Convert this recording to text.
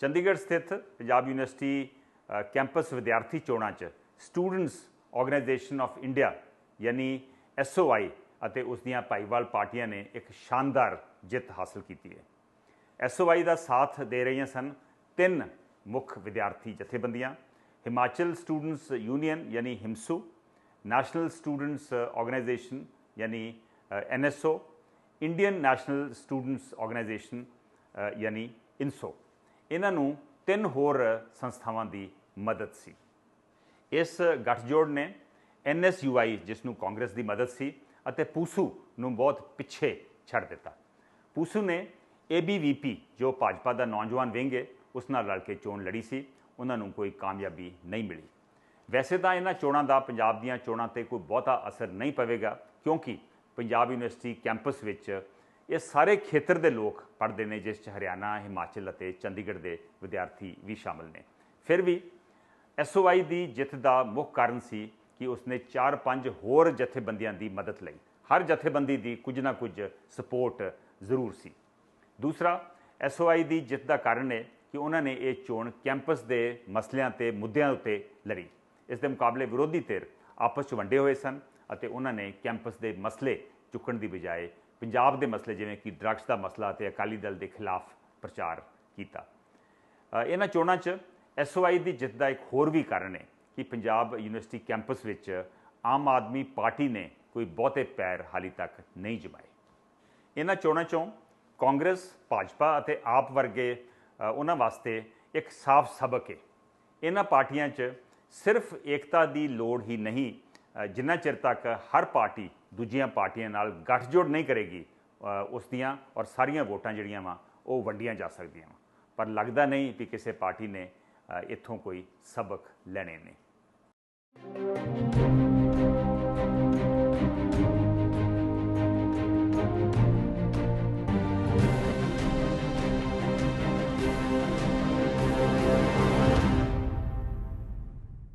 ਚੰਡੀਗੜ੍ਹ ਸਥਿਤ Punjab university campus ਵਿਦਿਆਰਥੀ ਚੋਣਾਂ 'ਚ ਸਟੂਡੈਂਟਸ ਆਰਗੇਨਾਈਜੇਸ਼ਨ ਆਫ ਇੰਡੀਆ ਯਾਨੀ ਐਸਓਆਈ ਅਤੇ ਉਸ ਦੀਆਂ ਭਾਈਵਾਲ ਪਾਰਟੀਆਂ ਨੇ ਇੱਕ ਸ਼ਾਨਦਾਰ ਜਿੱਤ ਹਾਸਲ ਕੀਤੀ ਹੈ। ਐਸਓਆਈ ਦਾ ਸਾਥ ਦੇ ਰਹੀਆਂ ਸਨ ਤਿੰਨ ਮੁੱਖ ਵਿਦਿਆਰਥੀ ਜਥੇਬੰਦੀਆਂ, ਹਿਮਾਚਲ ਸਟੂਡੈਂਟਸ ਯੂਨੀਅਨ ਯਾਨੀ ਹਿਮਸੂ ਨੈਸ਼ਨਲ ਸਟੂਡੈਂਟਸ ਆਰਗੇਨਾਈਜੇਸ਼ਨ ਯਾਨੀ NSO Indian national students organisation ਯਾਨੀ ਇਨਸੋ ਇਹਨਾਂ ਨੂੰ ਤਿੰਨ ਹੋਰ ਸੰਸਥਾਵਾਂ ਦੀ ਮਦਦ ਸੀ। ਇਸ ਗੱਠਜੋੜ ਨੇ ਐਨਐਸਯੂਆਈ ਜਿਸ ਨੂੰ ਕਾਂਗਰਸ ਦੀ ਮਦਦ ਸੀ, ਅਤੇ ਪੂਸੂ ਨੂੰ ਬਹੁਤ ਪਿੱਛੇ ਛੱਡ ਦਿੱਤਾ। ਪੂਸੂ ਨੇ ਏਬੀਵੀਪੀ ਜੋ ਭਾਜਪਾ ਦਾ ਨੌਜਵਾਨ ਵਿੰਗ ਹੈ ਉਸ ਨਾਲ ਲੜ ਕੇ ਚੋਣ ਲੜੀ ਸੀ। ਉਹਨਾਂ ਨੂੰ ਕੋਈ ਕਾਮਯਾਬੀ ਨਹੀਂ ਮਿਲੀ। ਵੈਸੇ ਤਾਂ ਇਹਨਾਂ ਚੋਣਾਂ ਦਾ ਪੰਜਾਬ ਦੀਆਂ ਚੋਣਾਂ ਤੇ ਕੋਈ ਬਹੁਤਾ ਅਸਰ ਨਹੀਂ ਪਵੇਗਾ, ਕਿਉਂਕਿ ਪੰਜਾਬ ਯੂਨੀਵਰਸਿਟੀ ਕੈਂਪਸ ਵਿੱਚ ਇਹ ਸਾਰੇ ਖੇਤਰ ਦੇ ਲੋਕ ਪੜ੍ਹਦੇ ਨੇ, ਜਿਸ 'ਚ ਹਰਿਆਣਾ, ਹਿਮਾਚਲ ਅਤੇ ਚੰਡੀਗੜ੍ਹ ਦੇ ਵਿਦਿਆਰਥੀ ਵੀ ਸ਼ਾਮਲ ਨੇ। ਫਿਰ ਵੀ ਐਸਓਆਈ ਦੀ ਜਿੱਤ ਦਾ ਮੁੱਖ ਕਾਰਨ ਸੀ ਕਿ ਉਸਨੇ 4-5 ਹੋਰ ਜਥੇਬੰਦੀਆਂ ਦੀ ਮਦਦ ਲਈ। ਹਰ ਜਥੇਬੰਦੀ ਦੀ ਕੁਝ ਨਾ ਕੁਝ ਸਪੋਰਟ ਜ਼ਰੂਰ ਸੀ। ਦੂਸਰਾ ਐਸਓਆਈ ਦੀ ਜਿੱਤ ਦਾ ਕਾਰਨ ਹੈ ਕਿ ਉਹਨਾਂ ਨੇ ਇਹ ਚੋਣ ਕੈਂਪਸ ਦੇ ਮਸਲਿਆਂ ਤੇ ਮੁੱਦਿਆਂ ਉੱਤੇ ਲੜੀ। ਇਸ ਦੇ ਮੁਕਾਬਲੇ ਵਿਰੋਧੀ ਧਿਰ ਆਪਸ 'ਚ ਵੰਡੇ ਹੋਏ ਸਨ ਅਤੇ ਉਹਨਾਂ ਨੇ ਕੈਂਪਸ ਦੇ ਮਸਲੇ ਚੁੱਕਣ ਦੀ ਬਜਾਏ ਪੰਜਾਬ ਦੇ ਮਸਲੇ, ਜਿਵੇਂ ਕਿ ਡਰੱਗਸ ਦਾ ਮਸਲਾ ਤੇ ਅਕਾਲੀ ਦਲ ਦੇ ਖਿਲਾਫ ਪ੍ਰਚਾਰ ਕੀਤਾ। ਇਹਨਾਂ ਚੋਣਾਂ 'ਚ ਐਸਓਆਈ ਦੀ ਜਿੱਤ ਦਾ ਇੱਕ ਹੋਰ ਵੀ ਕਾਰਨ ਹੈ ਕਿ ਪੰਜਾਬ ਯੂਨੀਵਰਸਿਟੀ ਕੈਂਪਸ ਵਿੱਚ ਆਮ ਆਦਮੀ ਪਾਰਟੀ ਨੇ ਕੋਈ ਬਹੁਤੇ ਪੈਰ ਹਾਲੀ ਤੱਕ ਨਹੀਂ ਜਮਾਏ। ਇਹਨਾਂ ਚੋਣਾਂ 'ਚੋਂ ਕਾਂਗਰਸ, ਭਾਜਪਾ ਅਤੇ ਆਪ ਵਰਗੇ ਉਹਨਾਂ ਵਾਸਤੇ ਇੱਕ ਸਾਫ਼ ਸਬਕ ਹੈ। ਇਹਨਾਂ ਪਾਰਟੀਆਂ 'ਚ ਸਿਰਫ ਏਕਤਾ ਦੀ ਲੋੜ ਹੀ ਨਹੀਂ ਜਿੰਨਾ ਚਿਰ ਤੱਕ ਹਰ ਪਾਰਟੀ ਦੂਜੀਆਂ ਪਾਰਟੀਆਂ ਨਾਲ ਗੱਠਜੋੜ ਨਹੀਂ ਕਰੇਗੀ ਉਸ ਦੀਆਂ ਔਰ ਸਾਰੀਆਂ ਵੋਟਾਂ ਜਿਹੜੀਆਂ ਵਾ, ਉਹ ਵੰਡੀਆਂ ਜਾ ਸਕਦੀਆਂ ਵਾ। ਪਰ ਲੱਗਦਾ ਨਹੀਂ ਕਿ ਕਿਸੇ ਪਾਰਟੀ ਨੇ ਇੱਥੋਂ ਕੋਈ ਸਬਕ ਲੈਣੇ ਨੇ।